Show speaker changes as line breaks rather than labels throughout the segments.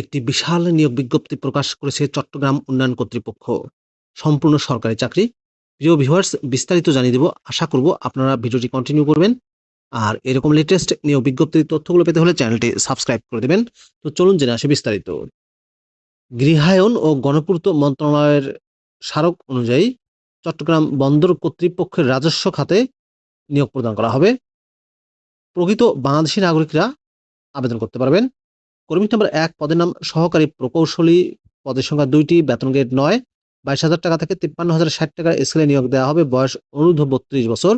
একটি বিশাল নিয়োগ বিজ্ঞপ্তি প্রকাশ করেছে চট্টগ্রাম উন্নয়ন কর্তৃপক্ষ সম্পূর্ণ সরকারি চাকরি প্রিয় ভিউয়ার্স বিস্তারিত জানিয়ে দেব আশা করব আপনারা ভিডিওটি কন্টিনিউ করবেন আর এরকম লেটেস্ট নিয়োগ বিজ্ঞপ্তির তথ্যগুলো পেতে হলে চ্যানেলটি সাবস্ক্রাইব করে দেবেন তো চলুন জেনে আসে বিস্তারিত গৃহায়ন ও গণপূর্ত মন্ত্রণালয়ের স্মারক অনুযায়ী চট্টগ্রাম বন্দর কর্তৃপক্ষের রাজস্ব খাতে নিয়োগ প্রদান করা হবে প্রকৃত বাংলাদেশি নাগরিকরা আবেদন করতে পারবেন কর্মী নম্বর এক পদের নাম সহকারী প্রকৌশলী পদের সংখ্যা দুইটি বেতন গ্রেড নয় বাইশ হাজার টাকা থেকে তিপ্পান্ন হাজার ষাট টাকার স্কেলে নিয়োগ দেওয়া হবে বয়স অনুরূধ বত্রিশ বছর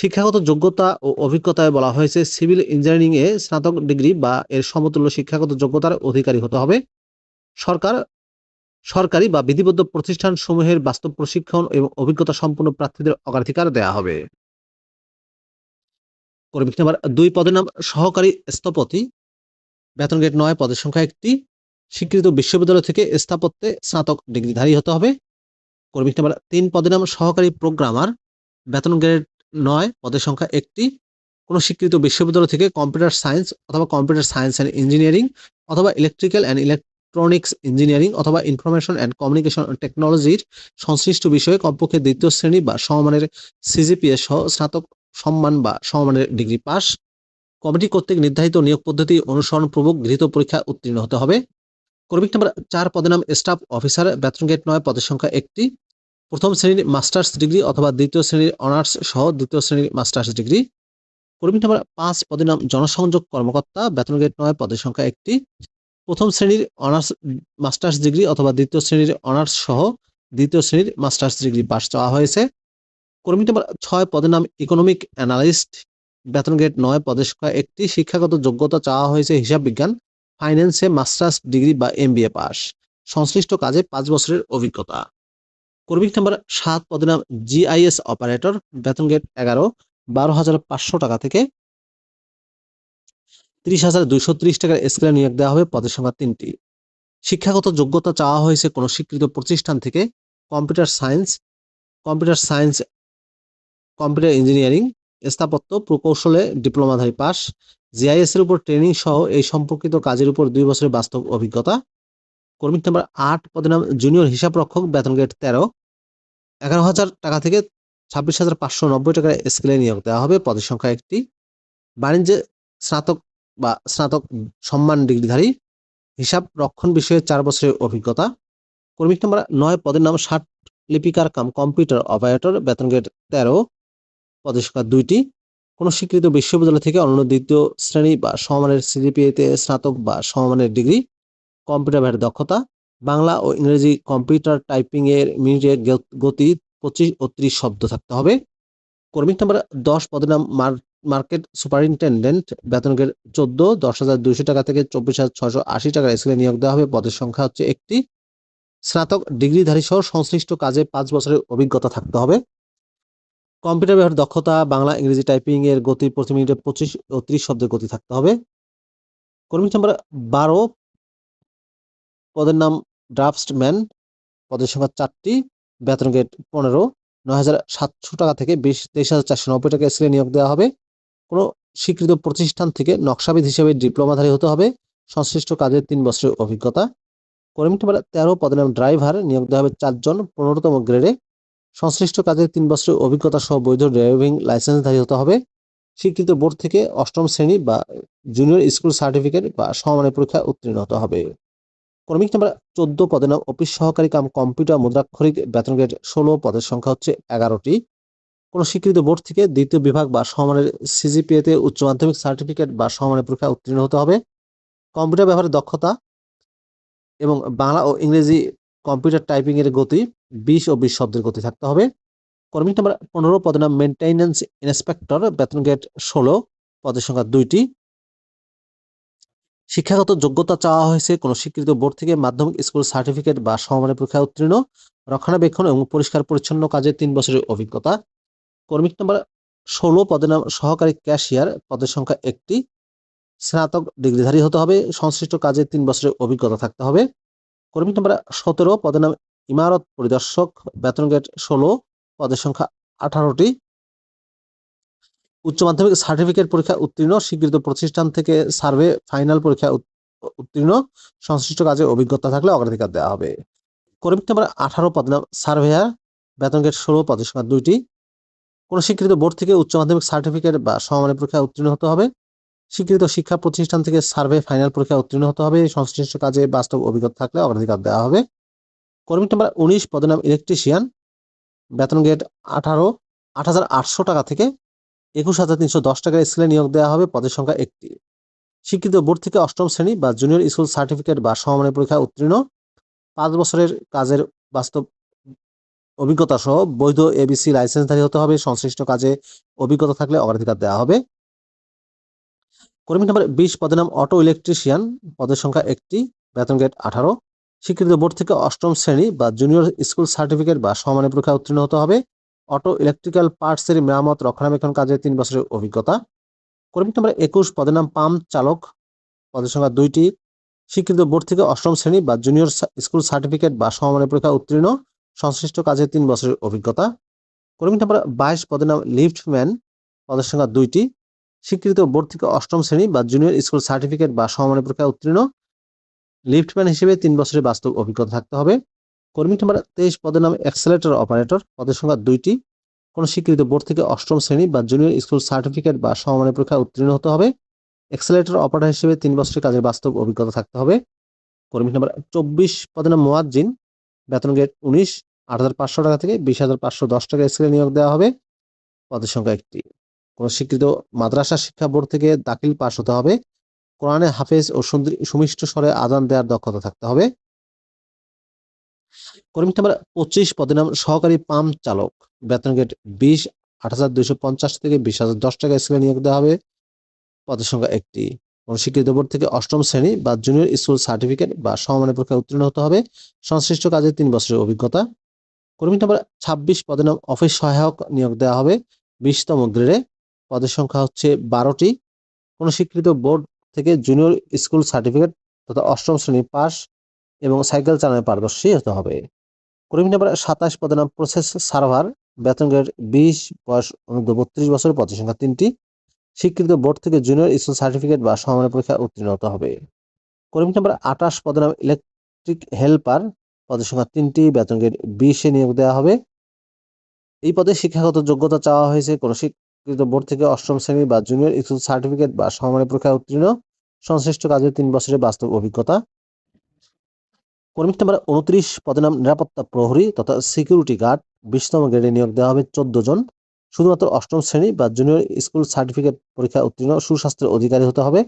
শিক্ষাগত যোগ্যতা ও অভিজ্ঞতায় বলা হয়েছে সিভিল ইঞ্জিনিয়ারিং এ স্নাতক ডিগ্রি বা এর সমতুল্য শিক্ষাগত যোগ্যতার অধিকারী হতে হবে সরকার সরকারি বা বিধিবদ্ধ প্রতিষ্ঠান সমূহের বাস্তব প্রশিক্ষণ এবং অভিজ্ঞতা সম্পন্ন প্রার্থীদের অগ্রাধিকার দেওয়া হবে কর্মী নাম্বার দুই পদের নাম সহকারী স্থপতি বেতন গ্রেড নয় পদের সংখ্যা একটি স্বীকৃত বিশ্ববিদ্যালয় থেকে স্থাপত্যে স্নাতক ডিগ্রিধারী হতে হবে কর্মী নাম্বার তিন পদের নাম সহকারী প্রোগ্রামার বেতন গ্রেড নয় পদের সংখ্যা একটি কোনো স্বীকৃত বিশ্ববিদ্যালয় থেকে কম্পিউটার সায়েন্স অথবা কম্পিউটার সায়েন্স অ্যান্ড ইঞ্জিনিয়ারিং অথবা ইলেকট্রিক্যাল অ্যান্ড ইলেকট্রনিক্স ইঞ্জিনিয়ারিং অথবা ইনফরমেশন অ্যান্ড কমিউনিকেশন টেকনোলজির সংশ্লিষ্ট বিষয়ে কমপক্ষে দ্বিতীয় শ্রেণী বা সমমানের সিজিপিএস সহ স্নাতক সম্মান বা সমমানের ডিগ্রি পাস কমিটি কর্তৃক নির্ধারিত নিয়োগ পদ্ধতি অনুসরণপূর্বক গৃহীত পরীক্ষা উত্তীর্ণ হতে হবে কর্মিক নম্বর চার পদের নাম স্টাফ অফিসার বেতন গেট নয় পদের সংখ্যা একটি প্রথম শ্রেণীর মাস্টার্স ডিগ্রি অথবা দ্বিতীয় শ্রেণীর অনার্স সহ দ্বিতীয় শ্রেণীর মাস্টার্স ডিগ্রি কর্মী নম্বর পাঁচ পদের নাম জনসংযোগ কর্মকর্তা বেতন গেট নয় পদের সংখ্যা একটি প্রথম শ্রেণীর অনার্স মাস্টার্স ডিগ্রি অথবা দ্বিতীয় শ্রেণীর অনার্স সহ দ্বিতীয় শ্রেণীর মাস্টার্স ডিগ্রি পাশ চাওয়া হয়েছে কর্মী নম্বর ছয় পদের নাম ইকোনমিক অ্যানালিস্ট বেতন গ্রেড নয় প্রদেশ করা একটি শিক্ষাগত যোগ্যতা চাওয়া হয়েছে হিসাব বিজ্ঞান ফাইন্যান্সে মাস্টার্স ডিগ্রি বা এমবিএ পাস সংশ্লিষ্ট কাজে পাঁচ বছরের অভিজ্ঞতা কর্মিক নাম্বার সাত পদের নাম জিআইএস অপারেটর বেতন গ্রেড এগারো বারো হাজার পাঁচশো টাকা থেকে তিরিশ হাজার দুইশো ত্রিশ টাকার স্কেলে নিয়োগ দেওয়া হবে পদের সংখ্যা তিনটি শিক্ষাগত যোগ্যতা চাওয়া হয়েছে কোনো স্বীকৃত প্রতিষ্ঠান থেকে computer science computer science computer engineering স্থাপত্য প্রকৌশলে ডিপ্লোমাধারী পাস জিআইএস এর উপর ট্রেনিং সহ এই সম্পর্কিত কাজের উপর দুই বছরের বাস্তব অভিজ্ঞতা কর্মী নাম্বার আট পদের নাম জুনিয়র হিসাব রক্ষক বেতন গেট তেরো এগারো হাজার টাকা থেকে ছাব্বিশ হাজার পাঁচশো নব্বই টাকার স্কেলে নিয়োগ দেওয়া হবে পদের সংখ্যা একটি বাণিজ্যে স্নাতক বা স্নাতক সম্মান ডিগ্রিধারী হিসাব রক্ষণ বিষয়ে চার বছরের অভিজ্ঞতা কর্মী নাম্বার নয় পদের নাম ষাট লিপিকার কাম কম্পিউটার অপারেটর বেতন গেট তেরো পদস্কার দুইটি কোনো স্বীকৃত বিশ্ববিদ্যালয় থেকে অন্য দ্বিতীয় শ্রেণী বা সমমানের সিজিপিএতে স্নাতক বা সমমানের ডিগ্রি কম্পিউটার ভ্যাট দক্ষতা বাংলা ও ইংরেজি কম্পিউটার টাইপিংয়ের মিনিটের গতি পঁচিশ ও ত্রিশ শব্দ থাকতে হবে কর্মিক নাম্বার দশ পদের নাম মার্কেট সুপারিনটেন্ডেন্ট বেতন চোদ্দ দশ হাজার দুইশো টাকা থেকে চব্বিশ হাজার ছশো আশি টাকার স্কেলে নিয়োগ দেওয়া হবে পদের সংখ্যা হচ্ছে একটি স্নাতক ডিগ্রিধারী সহ সংশ্লিষ্ট কাজে পাঁচ বছরের অভিজ্ঞতা থাকতে হবে কম্পিউটার ব্যবহার দক্ষতা বাংলা ইংরেজি টাইপিং এর গতি প্রতি মিনিটে পঁচিশ ও ত্রিশ শব্দের গতি থাকতে হবে কর্মী নম্বর বারো পদের নাম ম্যান পদের সংখ্যা চারটি বেতন গেট পনেরো নয় হাজার সাতশো টাকা থেকে বিশ তেইশ হাজার চারশো নব্বই টাকা স্কেলে নিয়োগ দেওয়া হবে কোনো স্বীকৃত প্রতিষ্ঠান থেকে নকশাবিদ হিসেবে ডিপ্লোমাধারী হতে হবে সংশ্লিষ্ট কাজের তিন বছরের অভিজ্ঞতা কর্মী নম্বর তেরো পদের নাম ড্রাইভার নিয়োগ দেওয়া হবে চারজন পনেরোতম গ্রেডে সংশ্লিষ্ট কাজের তিন বছরের অভিজ্ঞতা সহ বৈধ ড্রাইভিং লাইসেন্সধারী হতে হবে স্বীকৃত বোর্ড থেকে অষ্টম শ্রেণী বা জুনিয়র স্কুল সার্টিফিকেট বা সমমানের পরীক্ষা উত্তীর্ণ হতে হবে ক্রমিক নাম্বার চোদ্দ পদে নাম অফিস সহকারী কাম কম্পিউটার মুদ্রাক্ষরিক বেতন গ্রেড ষোলো পদের সংখ্যা হচ্ছে এগারোটি কোনো স্বীকৃত বোর্ড থেকে দ্বিতীয় বিভাগ বা সমমানের সিজিপিএতে উচ্চ মাধ্যমিক সার্টিফিকেট বা সমমানের পরীক্ষা উত্তীর্ণ হতে হবে কম্পিউটার ব্যবহারের দক্ষতা এবং বাংলা ও ইংরেজি কম্পিউটার টাইপিংয়ের গতি বিশ ও বিশ শব্দের গতি থাকতে হবে কর্মিক নাম্বার পনেরো পদের নাম মেনটেন্স ইন্সপেক্টর বেতন গেট ষোলো পদের সংখ্যা দুইটি শিক্ষাগত যোগ্যতা চাওয়া হয়েছে কোনো স্বীকৃত বোর্ড থেকে মাধ্যমিক স্কুল সার্টিফিকেট বা সমমানের পরীক্ষায় উত্তীর্ণ রক্ষণাবেক্ষণ এবং পরিষ্কার পরিচ্ছন্ন কাজে তিন বছরের অভিজ্ঞতা কর্মিক নাম্বার ষোলো পদের নাম সহকারী ক্যাশিয়ার পদের সংখ্যা একটি স্নাতক ডিগ্রিধারী হতে হবে সংশ্লিষ্ট কাজে তিন বছরের অভিজ্ঞতা থাকতে হবে কর্মী নাম্বার সতেরো পদের নাম ইমারত পরিদর্শক বেতন গেট ষোলো পদের সংখ্যা আঠারোটি উচ্চ মাধ্যমিক সার্টিফিকেট পরীক্ষা উত্তীর্ণ স্বীকৃত প্রতিষ্ঠান থেকে সার্ভে ফাইনাল পরীক্ষা উত্তীর্ণ সংশ্লিষ্ট কাজে অভিজ্ঞতা থাকলে অগ্রাধিকার দেওয়া হবে কর্মী নাম্বার আঠারো পদ নাম সার্ভেয়ার বেতন গেট ষোলো পদের সংখ্যা দুইটি কোনো স্বীকৃত বোর্ড থেকে উচ্চ মাধ্যমিক সার্টিফিকেট বা সমমানের পরীক্ষা উত্তীর্ণ হতে হবে স্বীকৃত শিক্ষা প্রতিষ্ঠান থেকে সার্ভে ফাইনাল পরীক্ষা উত্তীর্ণ হতে হবে সংশ্লিষ্ট কাজে বাস্তব অভিজ্ঞতা থাকলে অগ্রাধিকার দেওয়া হবে কর্মিক নাম্বার উনিশ নাম ইলেকট্রিশিয়ান বেতন গেট আঠারো আট হাজার আটশো টাকা থেকে একুশ হাজার তিনশো দশ টাকার স্কুলে নিয়োগ দেওয়া হবে পদের সংখ্যা একটি শিক্ষিত বোর্ড থেকে অষ্টম শ্রেণী বা জুনিয়র স্কুল সার্টিফিকেট বা সমমানের পরীক্ষা উত্তীর্ণ পাঁচ বছরের কাজের বাস্তব অভিজ্ঞতা সহ বৈধ এবিসি লাইসেন্সধারী হতে হবে সংশ্লিষ্ট কাজে অভিজ্ঞতা থাকলে অগ্রাধিকার দেওয়া হবে কর্মী নাম্বার বিশ পদের নাম অটো ইলেকট্রিশিয়ান পদের সংখ্যা একটি বেতন গেট আঠারো স্বীকৃত বোর্ড থেকে অষ্টম শ্রেণী বা জুনিয়র স্কুল সার্টিফিকেট বা সমানের পরীক্ষায় উত্তীর্ণ হতে হবে অটো ইলেকট্রিক্যাল পার্টসের মেরামত রক্ষণাবেক্ষণ কাজে তিন বছরের অভিজ্ঞতা কর্মী নম্বর একুশ পদের নাম পাম্প চালক পদের সংখ্যা দুইটি স্বীকৃত বোর্ড থেকে অষ্টম শ্রেণী বা জুনিয়র স্কুল সার্টিফিকেট বা সমমানের পরীক্ষা উত্তীর্ণ সংশ্লিষ্ট কাজে তিন বছরের অভিজ্ঞতা কর্মী নম্বর বাইশ পদের নাম লিফটম্যান পদের সংখ্যা দুইটি স্বীকৃত বোর্ড থেকে অষ্টম শ্রেণী বা জুনিয়র স্কুল সার্টিফিকেট বা সমমানের পরীক্ষায় উত্তীর্ণ লিফটম্যান হিসেবে তিন বছরের বাস্তব অভিজ্ঞতা থাকতে হবে কর্মী নম্বর তেইশ পদের নাম এক্সেলেটর অপারেটর পদের সংখ্যা দুইটি কোনো স্বীকৃত বোর্ড থেকে অষ্টম শ্রেণী বা জুনিয়র স্কুল সার্টিফিকেট বা সমমানের পরীক্ষা উত্তীর্ণ হতে হবে এক্সেলেটর অপারেটর হিসেবে তিন বছরের কাজের বাস্তব অভিজ্ঞতা থাকতে হবে কর্মী নম্বর চব্বিশ পদের নাম মোয়াজ্জিন বেতন গেট উনিশ আট হাজার পাঁচশো টাকা থেকে বিশ হাজার পাঁচশো দশ টাকা স্কেলে নিয়োগ দেওয়া হবে পদের সংখ্যা একটি কোনো স্বীকৃত মাদ্রাসা শিক্ষা বোর্ড থেকে দাখিল পাশ হতে হবে কোরআনে হাফেজ ও সুমিষ্ট স্বরে আদান দেওয়ার দক্ষতা থাকতে হবে কর্মী নাম্বার পঁচিশ পদের নাম সহকারী পাম্প চালক বেতন গেট বিশ আট হাজার দুইশো পঞ্চাশ থেকে বিশ হাজার দশ টাকা স্কুলে নিয়োগ দেওয়া হবে পদের সংখ্যা একটি শিক্ষিত বোর্ড থেকে অষ্টম শ্রেণী বা জুনিয়র স্কুল সার্টিফিকেট বা সমমানের পরীক্ষায় উত্তীর্ণ হতে হবে সংশ্লিষ্ট কাজে তিন বছরের অভিজ্ঞতা কর্মী নাম্বার ছাব্বিশ পদে নাম অফিস সহায়ক নিয়োগ দেওয়া হবে বিশতম গ্রেডে পদের সংখ্যা হচ্ছে বারোটি কোনো স্বীকৃত বোর্ড থেকে জুনিয়র স্কুল সার্টিফিকেট তথা অষ্টম শ্রেণী পাস এবং সাইকেল চালানোর পারদর্শী হতে হবে কর্মী নাম্বার সাতাশ পদে নাম প্রসেস সার্ভার বেতন গ্রেড বিশ বয়স অনুর্ধ বত্রিশ বছর পদ সংখ্যা তিনটি স্বীকৃত বোর্ড থেকে জুনিয়র স্কুল সার্টিফিকেট বা সমানের পরীক্ষা উত্তীর্ণ হতে হবে কর্মী নাম্বার আঠাশ পদে নাম ইলেকট্রিক হেল্পার পদের সংখ্যা তিনটি বেতন গ্রেড বিশে নিয়োগ দেওয়া হবে এই পদে শিক্ষাগত যোগ্যতা চাওয়া হয়েছে কোনো শিক্ষিত বোর্ড থেকে অষ্টম শ্রেণী বা জুনিয়র স্কুল সার্টিফিকেট বা সমানের পরীক্ষা উত্তীর্ণ সংশ্লিষ্ট কাজের তিন বছরের বাস্তব অভিজ্ঞতা কর্মী নাম্বার উনত্রিশ পদের নাম নিরাপত্তা প্রহরী তথা সিকিউরিটি গার্ড বিশতম গ্রেডে নিয়োগ দেওয়া হবে চোদ্দ জন শুধুমাত্র অষ্টম শ্রেণী বা জুনিয়র স্কুল সার্টিফিকেট পরীক্ষা উত্তীর্ণ সুস্বাস্থ্যের অধিকারী হতে হবে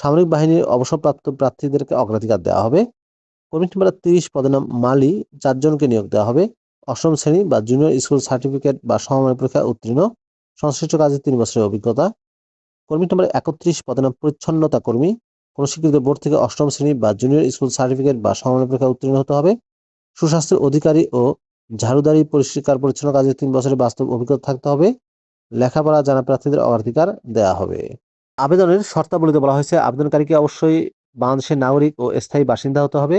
সামরিক বাহিনীর অবসরপ্রাপ্ত প্রার্থীদেরকে অগ্রাধিকার দেওয়া হবে কর্মী নাম্বার তিরিশ পদের নাম মালি চারজনকে নিয়োগ দেওয়া হবে অষ্টম শ্রেণী বা জুনিয়র স্কুল সার্টিফিকেট বা সমমানের পরীক্ষা উত্তীর্ণ সংশ্লিষ্ট কাজে তিন বছরের অভিজ্ঞতা কর্মী নম্বর একত্রিশ নাম পরিচ্ছন্নতা কর্মী কোন স্বীকৃত বোর্ড থেকে অষ্টম শ্রেণী বা জুনিয়র স্কুল সার্টিফিকেট বা সমন্বয় পরীক্ষায় উত্তীর্ণ হতে হবে সুস্বাস্থ্যের অধিকারী ও ঝাড়ুদারি পরিষ্কার পরিচ্ছন্ন কাজে তিন বছরের বাস্তব অভিজ্ঞতা থাকতে হবে লেখাপড়া জানা প্রার্থীদের অগ্রাধিকার দেওয়া হবে আবেদনের শর্তাবলীতে বলা হয়েছে আবেদনকারীকে অবশ্যই বাংলাদেশের নাগরিক ও স্থায়ী বাসিন্দা হতে হবে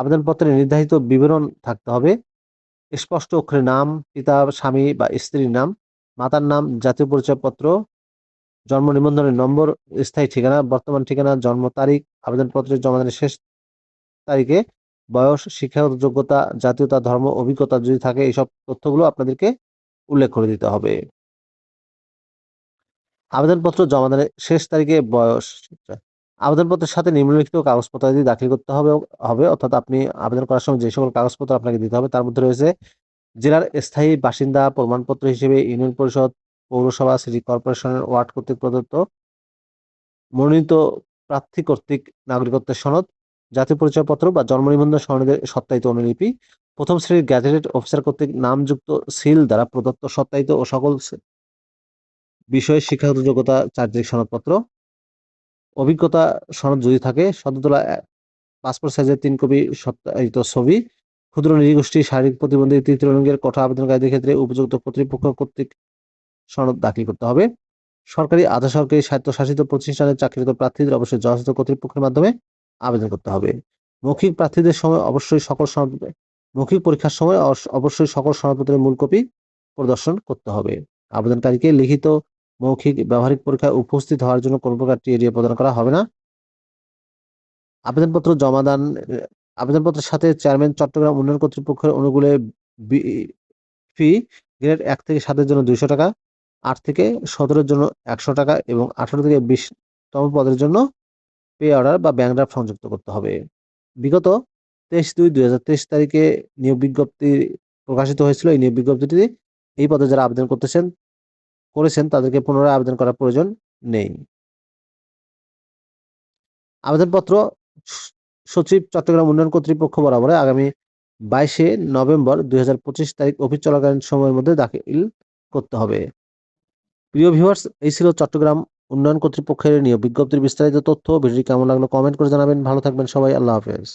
আবেদনপত্রে নির্ধারিত বিবরণ থাকতে হবে স্পষ্ট অক্ষরে নাম পিতা স্বামী বা স্ত্রীর নাম মাতার নাম জাতীয় পরিচয়পত্র জন্ম নিবন্ধনের নম্বর স্থায়ী ঠিকানা বর্তমান ঠিকানা জন্ম তারিখ আবেদনপত্রের জমাদানের শেষ তারিখে বয়স শিক্ষাগত যোগ্যতা জাতীয়তা ধর্ম অভিজ্ঞতা যদি থাকে এইসব তথ্যগুলো আপনাদেরকে উল্লেখ করে দিতে হবে আবেদনপত্র জমাদানের শেষ তারিখে বয়স আবেদনপত্রের সাথে নিম্নলিখিত কাগজপত্র যদি দাখিল করতে হবে হবে অর্থাৎ আপনি আবেদন করার সময় যে সকল কাগজপত্র আপনাকে দিতে হবে তার মধ্যে রয়েছে জেলার স্থায়ী বাসিন্দা প্রমাণপত্র হিসেবে ইউনিয়ন পরিষদ পৌরসভা সিটি কর্পোরেশনের ওয়ার্ড কর্তৃক প্রদত্ত মনোনীত প্রার্থী কর্তৃক নাগরিকত্বের সনদ জাতীয় পরিচয় পত্র বা জন্ম নিবন্ধন সনদের সত্যায়িত অনুলিপি প্রথম শ্রেণীর গ্যাজেটেড অফিসার কর্তৃক নামযুক্ত সিল দ্বারা প্রদত্ত সত্যায়িত ও সকল বিষয়ে শিক্ষাগত যোগ্যতা চারিত্রিক সনদপত্র অভিজ্ঞতা সনদ যদি থাকে সদ্যতলা পাসপোর্ট সাইজের তিন কপি সত্যায়িত ছবি ক্ষুদ্র নিরীগোষ্ঠী শারীরিক প্রতিবন্ধী তৃতীয় রঙের কঠোর আবেদনকারীদের ক্ষেত্রে উপযুক্ত কর্তৃপক্ষ কর্তৃক সনদ দাখিল করতে হবে সরকারি আধা সরকারি স্বায়ত্তশাসিত প্রতিষ্ঠানের চাকরিরত প্রার্থীদের অবশ্যই যথাযথ কর্তৃপক্ষের মাধ্যমে আবেদন করতে হবে মৌখিক প্রার্থীদের সময় অবশ্যই সকল সনদ মৌখিক পরীক্ষার সময় অবশ্যই সকল সনদপত্রের মূল কপি প্রদর্শন করতে হবে আবেদনকারীকে লিখিত মৌখিক ব্যবহারিক পরীক্ষায় উপস্থিত হওয়ার জন্য কোনো প্রকার টিএডিএ প্রদান করা হবে না আবেদনপত্র জমাদান আবেদনপত্রের সাথে চেয়ারম্যান চট্টগ্রাম উন্নয়ন কর্তৃপক্ষের অনুকূলে ফি গ্রেড এক থেকে সাতের জন্য দুইশো টাকা আট থেকে সতেরোর জন্য একশো টাকা এবং আঠারো থেকে বিশতম পদের জন্য পে অর্ডার বা ব্যাংক সংযুক্ত করতে হবে বিগত তেইশ দুই দুই হাজার তেইশ তারিখে নিয়োগ বিজ্ঞপ্তি প্রকাশিত হয়েছিল এই নিয়োগ বিজ্ঞপ্তিটি এই পদে যারা আবেদন করতেছেন করেছেন তাদেরকে পুনরায় আবেদন করার প্রয়োজন নেই আবেদনপত্র সচিব চট্টগ্রাম উন্নয়ন কর্তৃপক্ষ বরাবরে আগামী বাইশে নভেম্বর দুই তারিখ অফিস চলাকালীন সময়ের মধ্যে দাখিল করতে হবে প্রিয় ভিউয়ার্স এই ছিল চট্টগ্রাম উন্নয়ন কর্তৃপক্ষের নিয়ে বিজ্ঞপ্তির বিস্তারিত তথ্য ভিডিওটি কেমন লাগলো কমেন্ট করে জানাবেন ভালো থাকবেন সবাই আল্লাহ হাফেজ